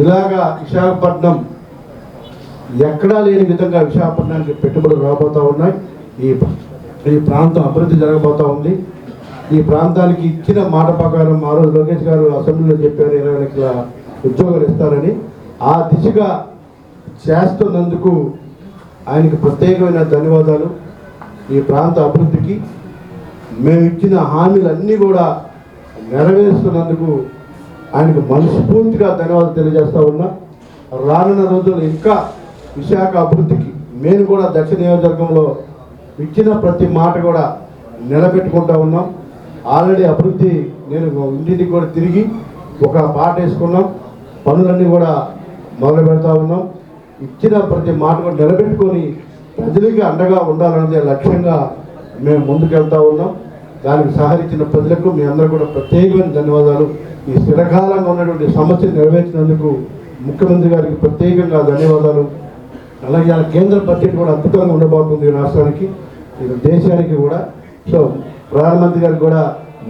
ఇలాగా విశాఖపట్నం ఎక్కడా లేని విధంగా విశాఖపట్నానికి పెట్టుబడులు రాబోతూ ఉన్నాయి. ఈ ఈ ప్రాంతం అభివృద్ధి జరగబోతూ ఉంది. ఈ ప్రాంతానికి ఇచ్చిన మాట ప్రకారం ఆ రోజు లోకేష్ గారు అసెంబ్లీలో చెప్పారు ఇరవై లక్షల ఉద్యోగాలు ఇస్తారని. ఆ దిశగా చేస్తున్నందుకు ఆయనకి ప్రత్యేకమైన ధన్యవాదాలు. ఈ ప్రాంత అభివృద్ధికి మేము ఇచ్చిన హామీలన్నీ కూడా నెరవేరుస్తున్నందుకు ఆయనకు మనస్ఫూర్తిగా ధన్యవాదాలు తెలియజేస్తా ఉన్నా. రానున్న రోజుల్లో ఇంకా విశాఖ అభివృద్ధికి మేము కూడా దక్షిణ నియోజకవర్గంలో ఇచ్చిన ప్రతి మాట కూడా నిలబెట్టుకుంటా ఉన్నాం. ఆల్రెడీ అభివృద్ధి నేను ఇంటింటికి కూడా తిరిగి ఒక పాట వేసుకున్నాం. పనులన్నీ కూడా మొదలు పెడతా ఉన్నాం. ఇచ్చిన ప్రతి మాట కూడా నిలబెట్టుకొని ప్రజలకి అండగా ఉండాలనేది లక్ష్యంగా మేము ముందుకెళ్తూ ఉన్నాం. దానికి సహకరించిన ప్రజలకు మీ అందరూ కూడా ప్రత్యేకమైన ధన్యవాదాలు. ఈ స్థిరకాలంగా ఉన్నటువంటి సమస్యను నెరవేర్చినందుకు ముఖ్యమంత్రి గారికి ప్రత్యేకంగా ధన్యవాదాలు. అలాగే ఆ కేంద్ర బడ్జెట్ కూడా అద్భుతంగా ఉండబోతుంది రాష్ట్రానికి దేశానికి కూడా. సో ప్రధానమంత్రి గారికి కూడా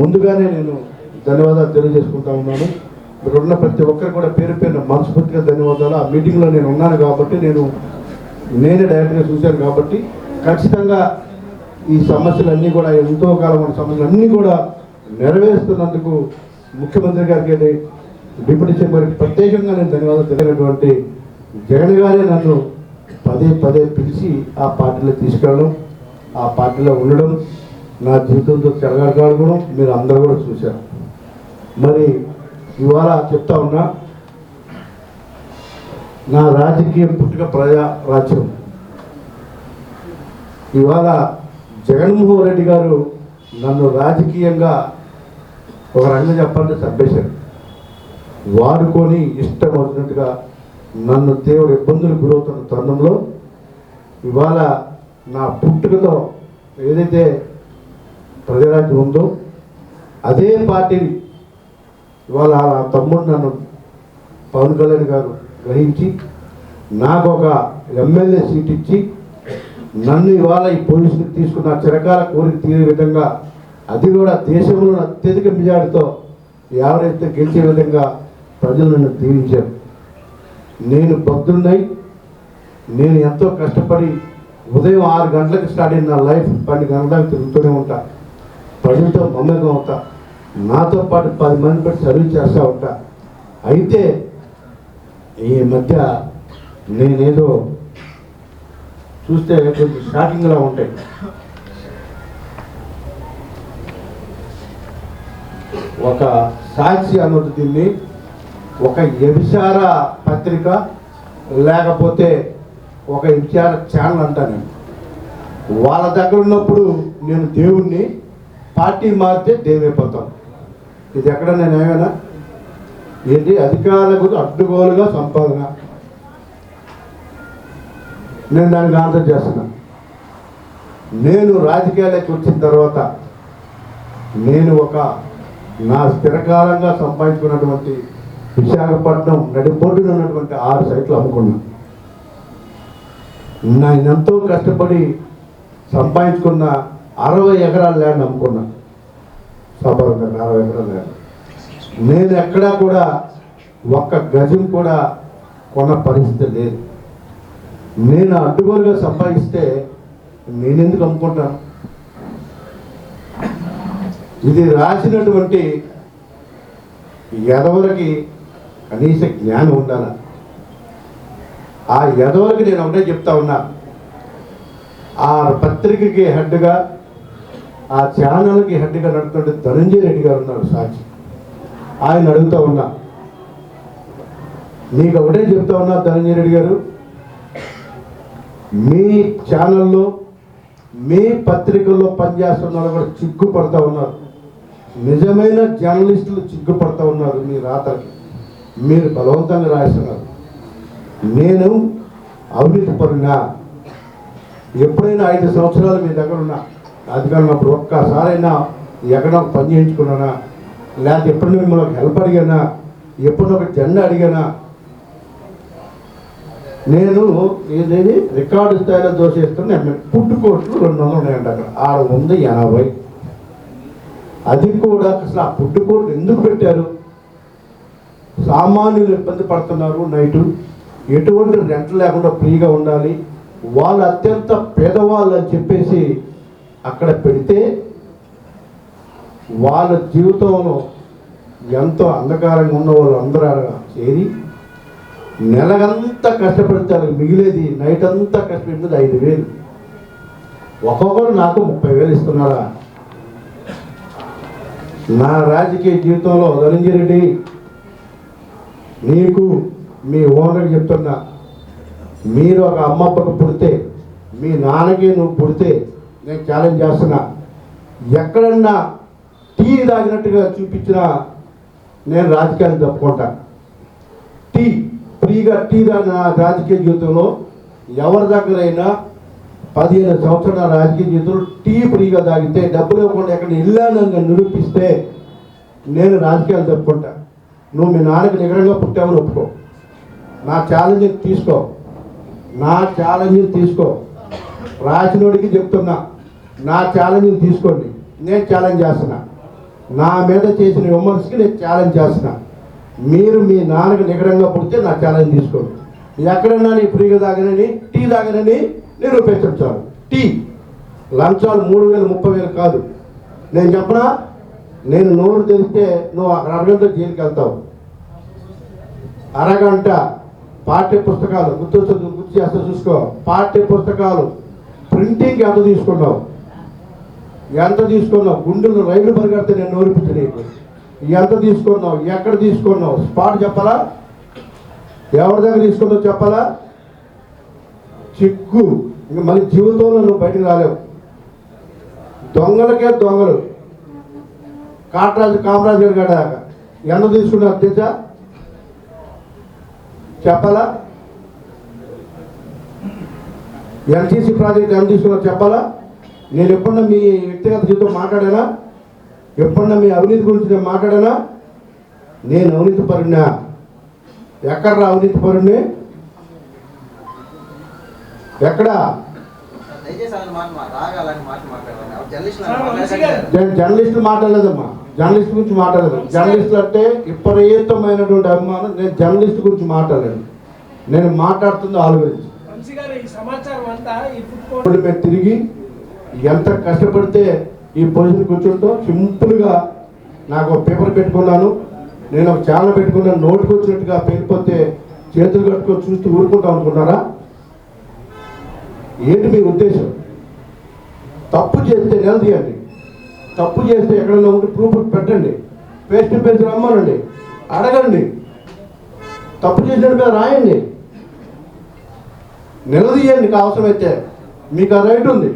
ముందుగానే నేను ధన్యవాదాలు తెలియజేసుకుంటా ఉన్నాను. ఇక్కడ ఉన్న ప్రతి ఒక్కరు కూడా పేరు పేరున మనస్ఫూర్తిగా ధన్యవాదాలు. ఆ మీటింగ్లో నేను ఉన్నాను కాబట్టి నేను నేనే డైరెక్ట్గా చూశాను కాబట్టి ఖచ్చితంగా ఈ సమస్యలన్నీ కూడా ఎంతో కాలం ఉన్న సమస్యలన్నీ కూడా నెరవేరుస్తున్నందుకు ముఖ్యమంత్రి గారికి డిప్యూటీ సీఎం గారికి ప్రత్యేకంగా నేను ధన్యవాదాలు తెలియనటువంటి జగన్ గారే నన్ను పదే పదే పిలిచి ఆ పార్టీలో తీసుకెళ్ళడం ఆ పార్టీలో ఉండడం నా జీవితంతో చెలగాడుకోవడం మీరు అందరూ కూడా చూశారు. మరి ఇవాళ చెప్తా ఉన్నా నా రాజకీయ పుట్టుక ప్రజా రాజ్యం. ఇవాళ జగన్మోహన్ రెడ్డి గారు నన్ను రాజకీయంగా ఒక రంగం చెప్పాలంటే చంపేశారు. వాడుకొని ఇష్టం వచ్చినట్టుగా నన్ను తీవ్ర ఇబ్బందులు గురవుతున్న తరుణంలో ఇవాళ నా పుట్టుకతో ఏదైతే ప్రజరాజ్యం ఉందో అదే పార్టీని ఇవాళ ఆ తమ్ముడు నన్ను పవన్ కళ్యాణ్ గారు గ్రహించి నాకు ఒక ఎమ్మెల్యే సీట్ ఇచ్చి నన్ను ఇవాళ ఈ పొజిషన్ తీసుకున్న చిరకాల కోరిక తీరే విధంగా అది కూడా దేశంలో అత్యధిక మెజార్టీతో ఎవరైతే గెలిచే విధంగా ప్రజలు నన్ను దీవించారు. నేను భక్తున్నై నేను ఎంతో కష్టపడి ఉదయం ఆరు గంటలకు స్టార్ట్ అయిన నా లైఫ్ పన్నెండు గంటలకు తిరుగుతూనే ఉంటా. ప్రజలతో మమ్మకం అవుతా. నాతో పాటు పది మంది పెట్టి సర్వీస్ చేస్తూ ఉంటా. అయితే ఈ మధ్య నేనేదో చూస్తే కొంచెం షాకింగ్లా ఉంటాయి. ఒక సాక్షి అన్నది దీన్ని ఒక వ్యభిచార పత్రిక లేకపోతే ఒక వ్యభిచార ఛానల్ అంటా నేను. వాళ్ళ దగ్గర ఉన్నప్పుడు నేను దేవుణ్ణి పార్టీ మారితే దేవైపోతాను ఇది ఎక్కడ నేను ఏమైనా ఏంటి అధికారులకు అడ్డుగోలుగా సంపాదన. నేను దానికి ఆన్సర్ చేస్తున్నా. నేను రాజకీయాలకు వచ్చిన తర్వాత నేను ఒక నా స్థిరకాలంగా సంపాదించుకున్నటువంటి విశాఖపట్నం నడిబొడ్డున ఉన్నటువంటి ఆరు సైట్లు అమ్ముకున్నాను నేను ఎంతో కష్టపడి సంపాదించుకున్న అరవై ఎకరాల ల్యాండ్ అమ్ముకున్నా. సభారంగా అరవై ఎకరాల ల్యాండ్. నేను ఎక్కడా కూడా ఒక్క గజం కూడా కొన్న పరిస్థితి లేదు. నేను అడ్డుగోలుగా సంపాదిస్తే నేనెందుకు అమ్ముకుంటాను ఇది రాసినటువంటి ఎదవలకి కనీస జ్ఞానం ఉండాల? ఆ ఎదవలకి నేను ఒకటే చెప్తా ఉన్నా. ఆ పత్రికకి హెడ్గా ఆ ఛానల్కి హెడ్గా నడుపుతుంటే ధనంజయ రెడ్డి గారు ఉన్నారు సాక్షి. ఆయన అడుగుతా ఉన్నా. నీకు ఒకటే చెప్తా ఉన్నా ధనంజయ రెడ్డి గారు మీ ఛానల్లో మీ పత్రికల్లో పనిచేస్తున్న వాళ్ళు కూడా చిక్కుపడతా ఉన్నారు. నిజమైన జర్నలిస్టులు చిక్కుపడుతూ ఉన్నారు మీ రాతలకి. మీరు బలవంతంగా రాస్తున్నారు. నేను అవినీతి పరునా? ఎప్పుడైనా ఐదు సంవత్సరాలు మీ దగ్గర ఉన్నా? అధికారం ఒక్కసారైనా ఎక్కడ పని చేయించుకున్నానా? లేకపోతే ఎప్పుడు మిమ్మల్ని హెల్ప్ అడిగానా? ఎప్పుడు ఒక జెండా అడిగానా? నేను ఏదేది రికార్డు స్థాయిలో దోషేస్తున్న పుట్టుకోట్లు రెండు వందలు ఉన్నాయంట అక్కడ. ఆడ ఉంది ఎనభై. అది కూడా అసలు ఆ పుట్టుకోట్లు ఎందుకు పెట్టారు? సామాన్యులు ఇబ్బంది పడుతున్నారు నైటు. ఎటువంటి రెంట్ లేకుండా ఫ్రీగా ఉండాలి. వాళ్ళు అత్యంత పేదవాళ్ళు అని చెప్పేసి అక్కడ పెడితే వాళ్ళ జీవితంలో ఎంతో అంధకారంగా ఉన్న వాళ్ళు అందరూ చేరి నెలగంతా కష్టపడతారు. మిగిలేది నైట్ అంతా కష్టపడింది ఐదు వేలు. ఒక్కొక్కరు నాకు ముప్పై వేలు ఇస్తున్నారా? నా రాజకీయ జీవితంలో ధనంజయరెడ్డి నీకు మీ ఓనర్ చెప్తున్నా మీరు ఒక అమ్మప్పకు పుడితే మీ నాన్నకి నువ్వు పుడితే నేను ఛాలెంజ్ చేస్తున్నా. ఎక్కడన్నా టీ తాగినట్టుగా చూపించినా నేను రాజకీయాన్ని తప్పుకుంటా. టీ టీగా టీగా నా రాజకీయ జీవితంలో ఎవరి దగ్గరైనా పదిహేను సంవత్సరాల రాజకీయ జీవితంలో టీ ఫ్రీగా తాగితే డబ్బులు ఇవ్వకుండా ఎక్కడ ఇల్లానని నిరూపిస్తే నేను రాజకీయాలు తప్పుకుంటా నువ్వు మీ నాన్నకి నిగరంగా పుట్టావని ఒప్పుకో. నా ఛాలెంజ్ తీసుకో. నా ఛాలెంజ్ తీసుకో. రాసినోడికి చెప్తున్నా. నా ఛాలెంజ్ తీసుకోండి. నేను ఛాలెంజ్ చేస్తున్నా. నా మీద చేసిన విమర్శకి నేను ఛాలెంజ్ చేస్తున్నా. మీరు మీ నాన్నకి నిగరంగా పుడితే నా ఛాలెంజ్ తీసుకోండి. ఎక్కడన్నా నీ ఫ్రీగా తాగనని టీ తాగనని నిరూపించాను టీ. లంచాలు మూడు వేలు ముప్పై వేలు కాదు. నేను చెప్పనా? నేను నోరు తెలిస్తే నువ్వు అక్కడ అరగంట జైలుకి వెళ్తావు. అరగంట పాఠ్య పుస్తకాలు గుర్తు చదువు గుర్తు చేస్తా చూసుకో. పాఠ్య పుస్తకాలు ప్రింటింగ్ ఎంత తీసుకున్నావు? ఎంత తీసుకున్నావు? గుండెలు రైలు పరిగెడితే నేను నోరిపించలేదు ఎంత తీసుకున్నావు? ఎక్కడ తీసుకున్నావు? స్పాట్ చెప్పాలా? ఎవరి దగ్గర తీసుకున్నావు చెప్పాలా? చిక్కు. ఇంక మళ్ళీ జీవితంలో నువ్వు బయటకు రాలేవు. దొంగలకే దొంగలు. కాటరాజు కామరాజు గారు కాడ దాకా. ఎంత తీసుకున్నారు తెచ్చా? చెప్పాలా? ఎల్టీసీ ప్రాజెక్ట్ ఎంత తీసుకున్నారు చెప్పాలా? నేను ఎప్పుడన్నా మీ వ్యక్తిగత జీవితం మాట్లాడానా? ఎప్పుడన్నా మీ అవినీతి గురించి నేను మాట్లాడానా? నేను అవినీతి పరుణ్ణా? ఎక్కడ అవినీతి పరుణ్ణి? ఎక్కడ. నేను జర్నలిస్ట్ మాట్లాడలేదమ్మా. జర్నలిస్ట్ గురించి మాట్లాడలేదు. జర్నలిస్ట్ అంటే విపరీతమైనటువంటి అభిమానం. నేను జర్నలిస్ట్ గురించి మాట్లాడలేదు. నేను మాట్లాడుతుంది కోర్ట్ ఇప్పుడు మేము తిరిగి ఎంత కష్టపడితే ఈ పొజిషన్ కూర్చుంటూ సింపుల్గా నాకు ఒక పేపర్ పెట్టుకున్నాను. నేను ఒక ఛానల్ పెట్టుకున్నాను నోటుకు వచ్చినట్టుగా పేరుపోతే చేతులు కట్టుకొని చూస్తూ ఊరుకుంటాం అనుకున్నారా? ఏంటి మీ ఉద్దేశం? తప్పు చేస్తే నిలదీయండి తప్పు చేస్తే ఎక్కడైనా ఉంటే ప్రూఫ్ పెట్టండి. ఫేస్ టు ఫేస్ రమ్మనండి. అడగండి. తప్పు చేసిన మీద రాయండి. నిలదీయండి కావసరమైతే అవసరమైతే మీకు ఆ రైట్ ఉంది.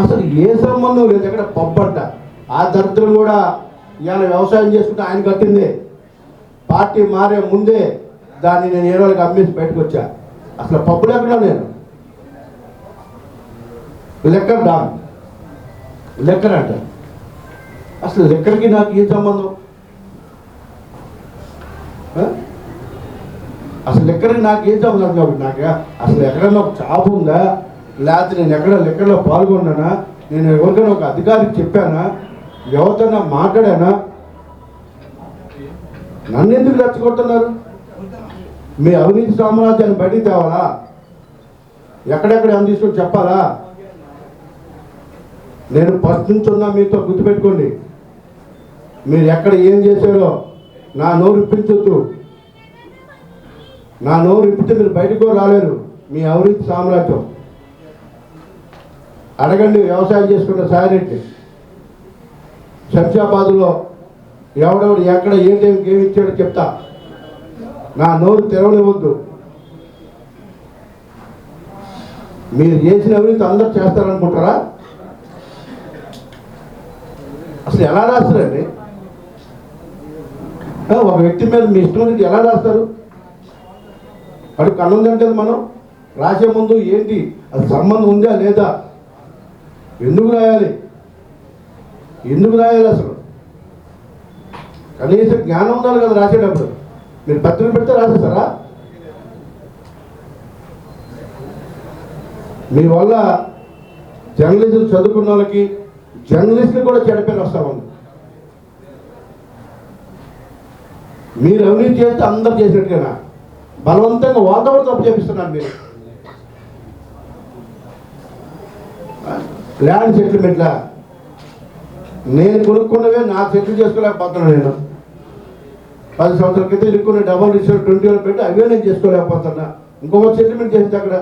అసలు ఏ సంబంధం లేదు. ఎక్కడ పబ్బంట ఆ దరిద్రం కూడా ఇవాళ వ్యవసాయం చేసుకుంటే ఆయన కట్టిందే. పార్టీ మారే ముందే దాన్ని నేను ఏ రోజుకి అమ్మేసి బయటకు వచ్చా. అసలు పబ్బులు ఎక్కడ నేను లెక్కర్ డాన్ లెక్కర్ అంట. అసలు లెక్కర్కి నాకు ఏ సంబంధం? అసలు ఎక్కడికి నాకు ఏం సంబంధం? కాబట్టి నాకు అసలు ఎక్కడన్నా ఒక చాపు ఉందా? లేకపోతే నేను ఎక్కడ లెక్కలో పాల్గొన్నానా? నేను ఎవరికైనా ఒక అధికారికి చెప్పానా? ఎవరితోనా మాట్లాడానా? నన్ను ఎందుకు రెచ్చగొడుతున్నారు? మీ అవినీతి సామ్రాజ్యాన్ని బయటికి తేవాలా? ఎక్కడెక్కడ ఏం తీసుకొని చెప్పాలా? నేను ఫస్ట్ నుంచి ఉన్నా మీతో గుర్తుపెట్టుకోండి. మీరు ఎక్కడ ఏం చేశారో నా నోరు ఇప్పించొద్దు నా నోరు ఇప్పితే మీరు బయటకు రాలేరు. మీ అవినీతి సామ్రాజ్యం. అడగండి వ్యవసాయం చేసుకున్న సారెట్టి శంషాబాద్లో ఎవడెవడు ఎక్కడ ఏ టైంకి ఏమి ఇచ్చాడో చెప్తా. నా నోరు తెరవనివ్వద్దు మీరు చేసిన అవినీతి అందరు చేస్తారనుకుంటారా? అసలు ఎలా రాస్తారండి? ఒక వ్యక్తి మీద మీ ఇష్టం నుంచి ఎలా రాస్తారు? వాడు కన్నుందంటే మనం. రాసే ముందు ఏంటి? అది సంబంధం ఉందా లేదా? ఎందుకు రాయాలి? ఎందుకు రాయాలి అసలు? కనీసం జ్ఞానం ఉండాలి కదా రాసేటప్పుడు. మీరు పత్రిక పెడితే రాసేస్తారా? మీ వల్ల జర్నలిస్టులు చదువుకున్న వాళ్ళకి జర్నలిస్టులు కూడా చెడపేరు వస్తా ఉంది మీరు అవినీతి చేస్తే అందరు చేసినట్టుగా బలవంతంగా వాతావరణం తప్పు చేపిస్తున్నారు మీరు. ల్యాండ్ సెటిల్మెంట్లా నేను కొనుక్కున్నవే నా సెటిల్ చేసుకోలేకపోతున్నాను నేను. పది సంవత్సరాల క్రితం ఇరుక్కున్న డబల్ రిజిస్టర్ ట్వంటీ వన్ పెట్టి అవే నేను చేసుకోలేకపోతున్నా. ఇంకొక సెటిల్మెంట్ చేసింది అక్కడ.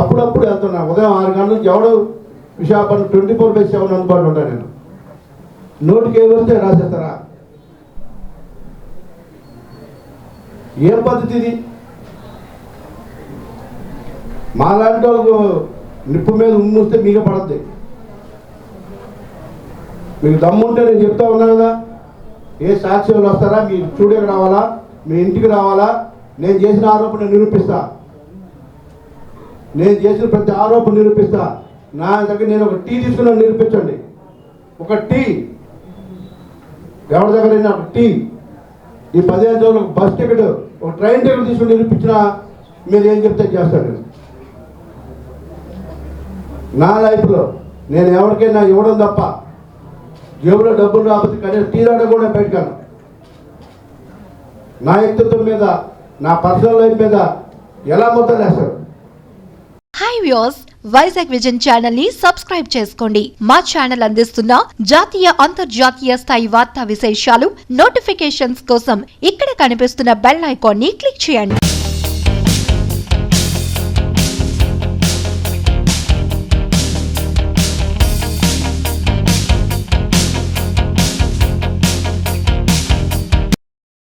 అప్పుడప్పుడు వెళ్తున్నా. ఉదయం ఆరు గంటల నుంచి ఎవడో Visakhapatnam twenty four by seven అందుబాటులో ఉంటాను నేను. నోటికి ఏ వస్తే రాసేస్తారా? ఏం పద్ధతి ఇది? మాలాంటి వాళ్ళకు నిప్పు మీద ఉమ్మూస్తే మీగ పడద్ది. మీకు దమ్ముంటే నేను చెప్తా ఉన్నా కదా ఏ సాక్ష్యాలు వస్తారా? మీ స్టూడియోకి రావాలా? మీ ఇంటికి రావాలా? నేను చేసిన ఆరోపణ నిరూపిస్తా. నేను చేసిన ప్రతి ఆరోపణ నిరూపిస్తా. నా దగ్గర నేను ఒక టీ తీసుకున్నాను నిరూపించండి. ఒక టీ. ఎవరి దగ్గర ఒక టీ. ఈ పదిహేను రోజులు ఒక బస్ టికెట్ ఒక ట్రైన్ టికెట్ తీసుకుని నిరూపించినా మీరు ఏం చెప్తే చేస్తారు. నా లైఫ్లో నేను ఎవరికైనా ఇవ్వడం తప్ప జేబులో డబ్బులు రాకపోతే కనీసం టీ కూడా పెట్టాను నా వ్యక్తిత్వం మీద నా పర్సనల్ లైఫ్ మీద ఎలా ముద్ర వేస్తారు? హాయ్ వ్యూస్ వైజాగ్ విజన్ ఛానల్ని సబ్స్క్రైబ్ చేసుకోండి. మా ఛానల్ అందిస్తున్న జాతీయ అంతర్జాతీయ స్థాయి వార్తా విశేషాలు నోటిఫికేషన్స్ కోసం ఇక్కడ కనిపిస్తున్న బెల్ ఐకాన్ని క్లిక్ చేయండి.